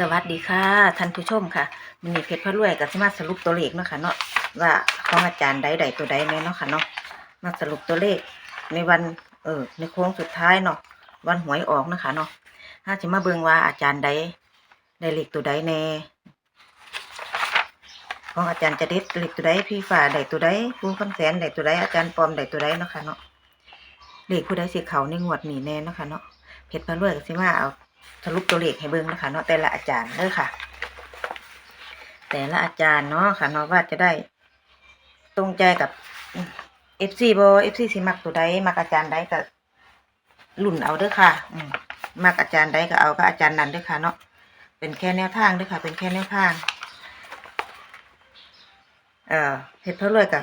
สวัสดีค่ะท่านผู้ชมค่ะมินีเพชรพระรวยกับสมาสรุปตัวเลขเนาะค่ะเนาะว่าของอาจารย์ใดใดตัวใดเนี่ยเนาะค่ะเนาะมาสรุปตัวเลข ในวันเออในโค้งสุดท้ายเนาะวันหวยออกนะคะเนาะถ้าจะมาเบิ่งว่าอาจารย์ใดได้เลขตัวใดแน่ของอาจารย์จะเด็ดเลขตัวใดพี่ฝ่าใดตัวใดผู้คำแสนใดตัวใดอาจารย์ปอมใดตัวใดเนาะค่ะเนาะเลขผู้ใดสิเขาในงวดนี้แน่เนาะค่ะเนาะเพชรพระรวยกับสิมาเอา สรุปตัวเลขให้เบิ่งนะคะเนาะแต่ละอาจารย์เด้อค่ะ แต่ละอาจารย์เนาะค่ะเนาะว่าจะได้ ตรงใจกับเอฟซีบอเอฟซีสิมักตัวใดมักอาจารย์ใดก็ลุ่นเอาเด้อค่ะ อืมมักอาจารย์ใดก็เอาก็อาจารย์นั้นเด้อค่ะเนาะเป็นแค่แนวทางเด้อค่ะ เป็นแค่แนวทาง เอ่อเพชรเพลรวยกับ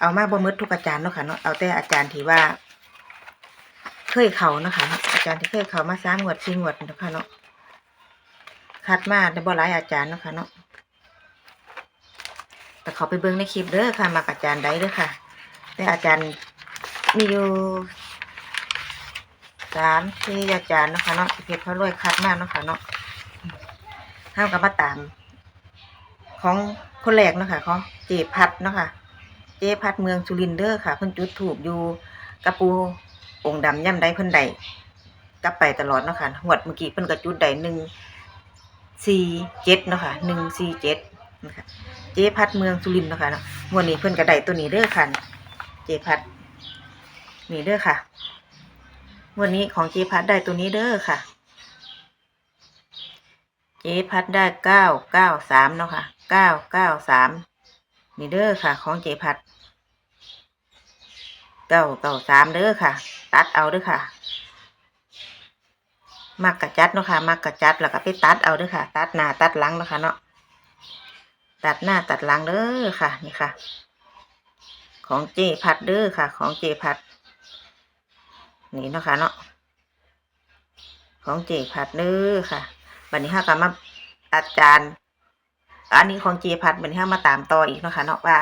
เอามาบ่มืดทุกอาจารย์เนาะค่ะเนาะเอาแต่อาจารย์ที่ว่า เคยเขานะคะาจารย์ที่เคยเขามาสามงวดสี่งวดนะคะเนาะคัดมาได้บ่หลายอาจารย์นะคะเนาะแต่เขาไปเบิ่งในคลิปเด้อค่ะมักอาจารย์ใดเด้อค่ะ แต่อาจารย์มีอยู่สามสี่อาจารย์นะคะเนาะเพชรเขารวยคัดมากนะคะเนาะห้ามกับมาตาม ของคนแรกนะค่ะของเจพัดเนาะค่ะ เจพัดเมืองสุรินเด้อค่ะเพิ่นจุดถูกอยู่กระปูองค์ดำย่ำได้เพิ่นใด กลับไปตลอดเนาะค่ะหวดเมื่อกี้เพิ่นก็จุดใดหนึ่งสี่เจ็ดเนาะค่ะหนึ่งสี่เจ็ดนะคะเจ๊พัดเมืองสุรินทร์เนาะค่ะงวดนี้เพิ่นก็ไดตัวนี้เด้อค่ะเจ๊พัดนี่เด้อค่ะงวดนี้ของเจ๊พัดได้ตัวนี้เด้อค่ะ เจ๊พัดได้เก้าเก้าสามเนาะค่ะเก้าเก้าสามนี่เด้อค่ะ ของเจ๊พัดเก้าเก้าสามเด้อค่ะ ตัดเอาเด้อค่ะ มักกะจัดเนาะค่ะมักกะจัดแล้วก็ไปตัดเอาเด้อค่ะ ตัดหน้าตัดหลังเนาะค่ะเนาะตัดหน้าตัดหลังเด้อค่ะ นี่ค่ะ ของเจพัดเด้อค่ะ ของเจพัด นี่เนาะค่ะเนาะของเจพัดเด้อค่ะบัดนี้ห้ากมาอาจารย์อันนี้ของเจพัดบัดนี้ห้ามาตามต่ออีกเนาะค่ะเนาะว่า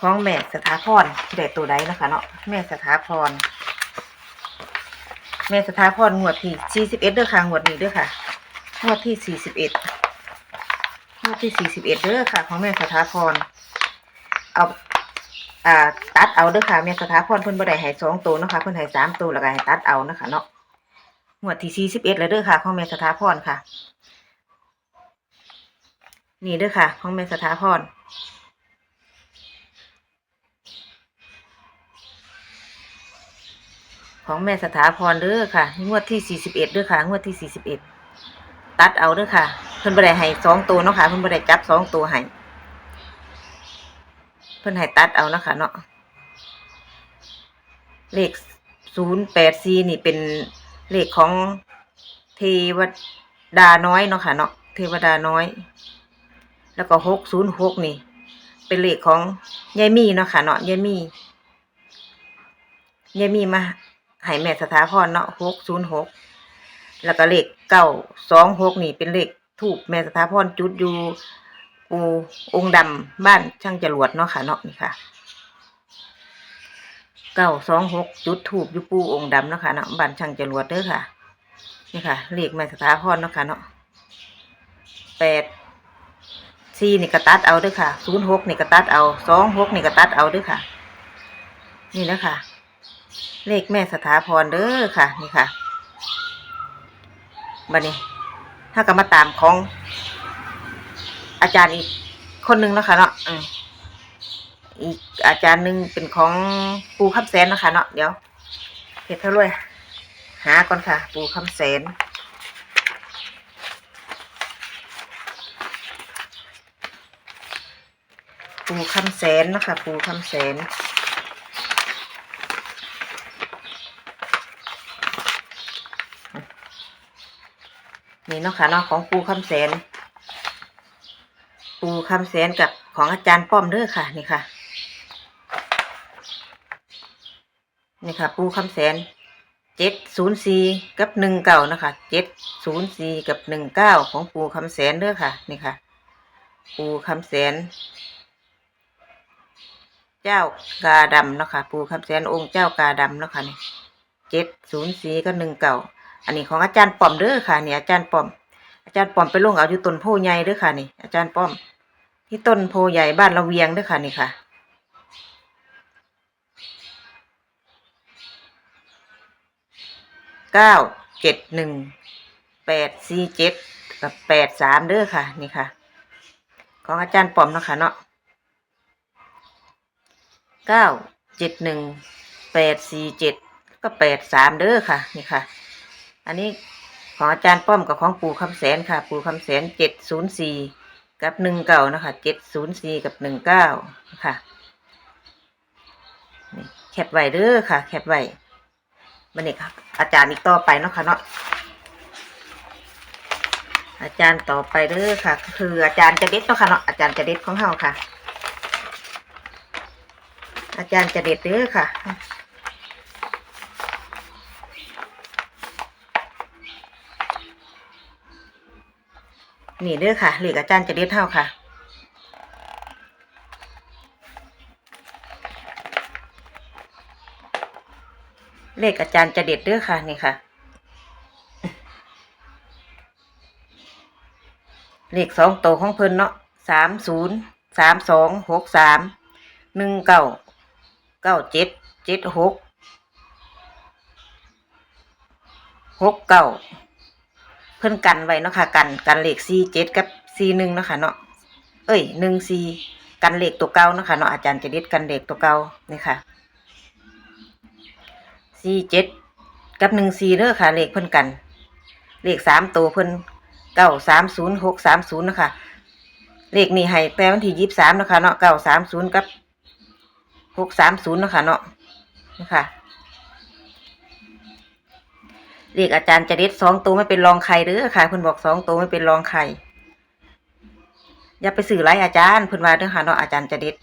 ของแม่สถาพรได้ตัวใดเนาะคะเนาะแม่สถาพร แม่สถาพรงวดที่สี่สิบเอ็ดเด้อค่ะงวดนี้เด้อค่ะงวดที่สี่สิบเอ็ดงวดที่สี่สิบเอ็ดเด้อค่ะ ของแม่สถาพร เอาอ่าตัดเอาเด้อค่ะแม่สถาพรเพิ่นบ่ได้ให้สองตัวเนาะค่ะเพิ่นให้สามตัวแล้วก็ให้ตัดเอานะคะเนาะงวดที่สี่สิบเอ็ดเลยเด้อค่ะ ของแม่สถาพรค่ะ นี่เด้อค่ะ ของแม่สถาพร ของแม่สถาพรเด้อค่ะ งวดที่สี่สิบเอ็ดเด้อค่ะ งวดที่สี่สิบเอ็ดตัดเอาเด้อค่ะ เพิ่นบ่ไดให้สองตัวเนาะค่ะเพิ่นบ่ไดจับสองตัวให้เพิ่นให้ตัดเอาเนาะค่ะเนาะเลขศูนย์แปดสี่นี่เป็นเลขของเทวดาน้อยเนาะค่ะเนาะเทวดาน้อย แล้วก็หกศูนย์หกนี่ เป็นเลขของยายมี่เนาะค่ะเนาะยายมี่ยายมี่มา ให้แม่สถาพรเนาะหกศูนย์หกแล้วก็เลขเก้าสองหกนี่เป็นเลขถูกแม่สถาพรจุดอยู่ปูองค์ดำบ้านช่างจรวดเนาะค่ะเนาะนี่ค่ะเก้าสองหกจุดถูกอยู่ปูองค์ดำเนาะค่ะเนาะบ้านช่างจรวดเด้อค่ะ นี่ค่ะเลขแม่สถาพรเนาะค่ะเนาะแปดสี่นี่ก็ตัดเอาเด้อค่ะศูนย์หกนี่ก็ตัดเอาสองหกนี่ก็ตัดเอาเด้อค่ะ นี่นะคะ เลขแม่สถาพรเด้อค่ะ นี่ค่ะบัดนี้ ถ้าก็มาตามของ อาจารย์อีกคนนึงนะคะเนาะอีกอาจารย์หนึ่งเป็นของปูคำแสนนะคะเนาะเดี๋ยวเพชรเท่ารวย หาก่อนค่ะ ปูคำแสนปูคำแสนนะคะปูคำแสน นี่เนาะค่ะเนาะของปูคำแสน ปูคำแสนกับของอาจารย์ป้อมเด้อค่ะ นี่ค่ะ นี่ค่ะ ปูคำแสนเจ็ดศูนย์สี่กับหนึ่งเก้านะคะเจ็ดศูนย์สี่กับหนึ่งเก้าของปูคำแสนเด้อค่ะ นี่ค่ะ ปูคำแสน เจ้ากาดำเนาะค่ะ ปูคำแสนองค์เจ้ากาดำเนาะค่ะนี่เจ็ดศูนย์สี่กับหนึ่งเก้า อันนี้ของอาจารย์ป้อมเด้อค่ะนี่อาจารย์ป้อม อาจารย์ป้อมไปลงเอาอยู่ต้นโพใหญ่เด้อค่ะนี่ อาจารย์ป้อม ที่ต้นโพใหญ่บ้านละเวียงเด้อค่ะนี่ค่ะ เก้าเจ็ดหนึ่งแปดสี่เจ็ดกับแปดสามเด้อค่ะ นี่ค่ะ ของอาจารย์ป้อมเนาะค่ะเนาะเก้าเจ็ดหนึ่งแปดสี่เจ็ดก็แปดสามเด้อค่ะ นี่ค่ะ อันนี้ของอาจารย์ป้อมกับของปู่คำแสนค่ะ ปู่คำแสนเจ็ดศูนย์สี่กับหนึ่งเก้านะคะเจ็ดศูนย์สี่กับหนึ่งเก้าค่ะนี่แคปไว้เด้อค่ะ แคปไว้บันนี้ค่ะอาจารย์อีกต่อไปเนาะค่ะเนาะอาจารย์ต่อไปเด้อค่ะ คืออาจารย์จะเด็ดเนาะค่ะเนาะอาจารย์จะเด็ดของเฮาค่ะ อาจารย์จะเด็ดเด้อค่ะ นี่เด้อค่ะเลขอาจารย์จะเด็ดเท่าค่ะเลขอาจารย์จะเด็ดเด้อค่ะนี่ค่ะ เลขสองโตวของเพิ่นเนาะสามศูนย์สามสองหกสามหนึ่งเก้าเก้าเจ็ดเจ็ดหกหกเก้า พิ่นกันไว้เนาะค่ะ กันกันเลขสี่เจ็ดกับสี่หนึ่งเนาะค่ะเนาะเอ้ยหนึ่งสี่กันเลขตัวเก่าเนาะค่ะเนาะอาจารย์จะเด็ดกันเลขตัวเก่านี่ค่ะสี่เจ็ดกับหนึ่งสี่เด้อค่ะ เลขเพิ่นกัน เลขสามตัวเพิ่นเก้าสามศูนย์หกสามศูนย์นะคะเลขนี้ให้แต่วันที่ยี่สิบสามนะคะเนาะเก้าสามศูนย์กับหกสามศูนย์นะคะเนาะนะคะ เลขอาจารย์จะเด็ดสองตัวไม่เป็นรองใครเด้อค่ะเพิ่นบอกสองตัวไม่เป็นรองใครอย่าไปสื่อไรอาจารย์เพิ่นว่าเด้อค่ะเนาะอาจารย์จะเด็ด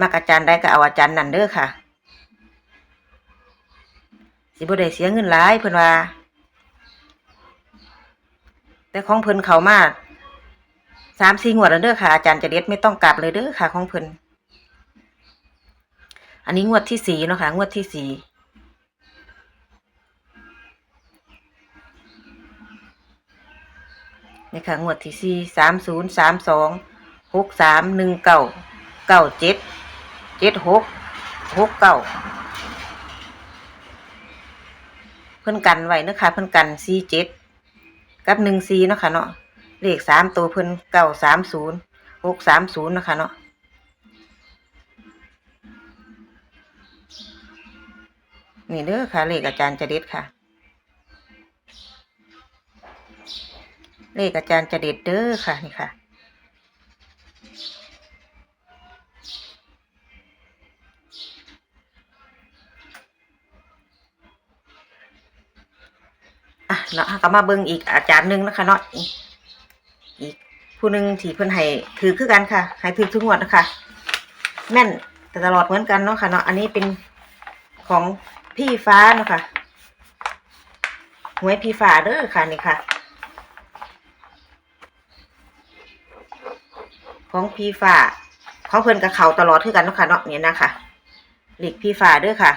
มักอาจารย์ได้ก็เอาอาจารย์นั่นเด้อค่ะ สิบ่ได้เสียเงินหลายเพิ่นว่า แต่ของเพิ่นเขามาสามสี่งวดแล้วเด้อค่ะ อาจารย์จะเด็ดไม่ต้องกลับเลยเด้อค่ะ ของเพิ่นอันนี้งวดที่สี่เนาะค่ะ งวดที่สี่ นี่ค่ะงวดที่สี่สามศูนย์สามสองหกสามหนึ่งเก้าเก้าเจ็ดเจ็ดหกหกเก้าเพิ่นกันไว้เนาะค่ะเพิ่นกันสี่เจ็ดกับหนึ่งซีเนาะค่ะเนาะเลขสามตัวเพิ่นเก้าสามศูนย์หกสามศูนย์นะคะเนาะนี่เด้อค่ะเลขอาจารย์จะเด็ดค่ะ เลขอาจารย์จะเด็ดเด้อค่ะนี่ค่ะ อะเนาะก็มาเบิ่งอีกอาจารย์หนึ่งนะคะเนาะอีกผู้หนึ่งที่เพิ่นให้ถือคือกันค่ะให้ถือทุกงวดนะคะ แม่นแต่ตลอดเหมือนกันเนาะค่ะเนาะอันนี้เป็นของพี่ฟ้าเนาะค่ะหวยพี่ฟ้าเด้อค่ะนี่ค่ะ ของพี่ฟ้าของเพิ่นกับเขาตลอดคือกันเนาะค่ะเนาะเนี่ยนะคะหลีกพี่ฟ้าเด้อค่ะ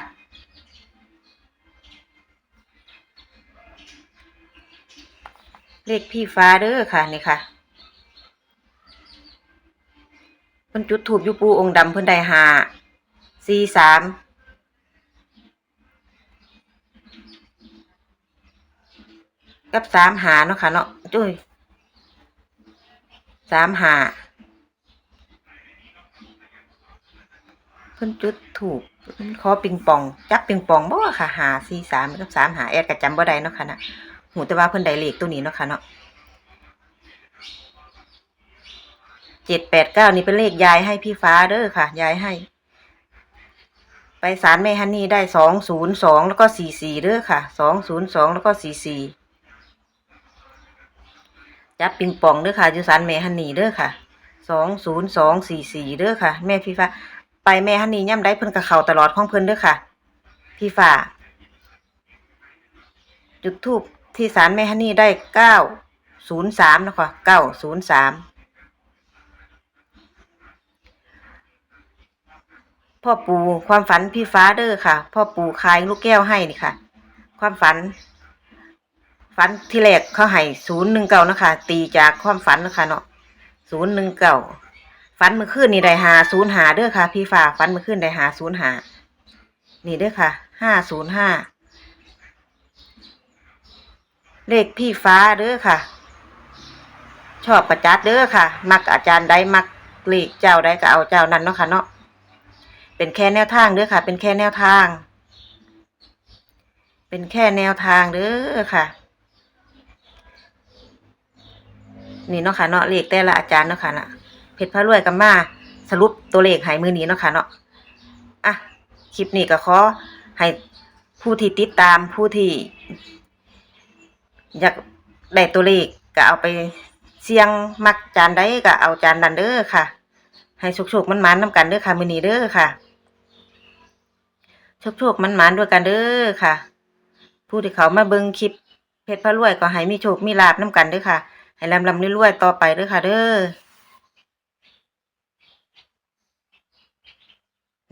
เลขพี่ฟ้าเด้อค่ะนี่ค่ะเพิ่นจุดถูกยูปูองค์ดำเพิ่นได้หาสี่สามกับสามหาเนาะค่ะเนาะจุ้ยสามหา เพิ่นจุดถูกเพิ่นขอปิงปอง จับปิงปองบ่ค่ะหาสี่สามกับสามหาแอดก็จำบ่ได้เนาะค่ะนะหูแต่ว่าเพิ่นได้เลขตัวนี้เนาะค่ะเนาะเจ็ดแปดเก้านี่เป็นเลขยายให้พี่ฟ้าเด้อค่ะยายให้ ไปศาลแม่ฮันนี่ได้สองศูนย์สองแล้วก็สี่สี่เด้อค่ะสองศูนย์สองแล้วก็สี่สี่จับปิงปองเด้อค่ะอยู่ศาลแม่ฮันนี่เด้อค่ะสองศูนย์สองสี่สี่เด้อค่ะ แม่พี่ฟ้า ไปแม่ฮันนี่ย่ำได้เพิ่นกับเขาตลอดของเพิ่นด้อค่ะ พี่ฟ้าจุดทูบที่ศาลแม่ฮันนี่ได้เก้าศูนย์สามนะคะเก้าศูนย์สามพ่อปู่ความฝันพี่ฟ้าเด้อค่ะ พ่อปู่คายลูกแก้วให้นี่ค่ะ ความฝัน ฝันที่แรกเขาให้ศูนย์หนึ่งเก้านะคะ ตีจากความฝันนะคะเนาะศูนย์หนึ่งเก้า ฝันเมื่อคืนนี่ได้หาศูนย์หาเด้อค่ะ พี่ฟ้าฝันเมื่อคืนได้หาศูนย์หานี่เด้อค่ะห้าศูนย์ห้าเลขพี่ฟ้าเด้อค่ะ ชอบประจัดเด้อค่ะ มักอาจารย์ใดมักเลขเจ้าใดก็เอาเจ้านั้นเนาะค่ะเนาะเป็นแค่แนวทางเด้อค่ะ เป็นแค่แนวทาง เป็นแค่แนวทางเด้อค่ะนี่เนาะค่ะเนาะเลขแต่ละอาจารย์เนาะค่ะนะ เพชรพระรวยกับมาสรุปตัวเลขให้มือนี้เนาะค่ะเนาะอะคลิปนี้ก็ขอให้ผู้ที่ติดตามผู้ที่ อยากได้ตัวเลขก็เอาไปเสี่ยงมักจานใดก็เอาจานนั้นเด้อค่ะ ให้โชคๆมันๆนน้ำกันเด้อค่ะมือนี้เด้อค่ะโชคๆมันๆด้วยกันเด้อค่ะ ผู้ที่เขามาเบิ่งคลิปเพชรพระรวยก็ให้มีโชคมีลาบน้ำกันเด้อค่ะ ให้ลำลำรวยๆต่อไปเด้อค่ะ เด้อ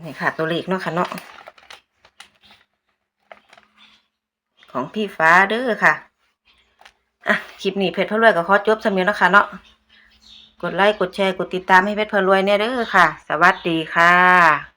นี่ค่ะ ตัวเลขเนาะค่ะเนาะของพี่ฟ้าเด้อค่ะ อะ คลิปนี้เพชรพะรวยกับคอจบสำเนียงเนาะคะเนาะ กดไลค์ กดแชร์ กดติดตามให้เพชรพะรวยเนี่ยเด้อค่ะ สวัสดีค่ะ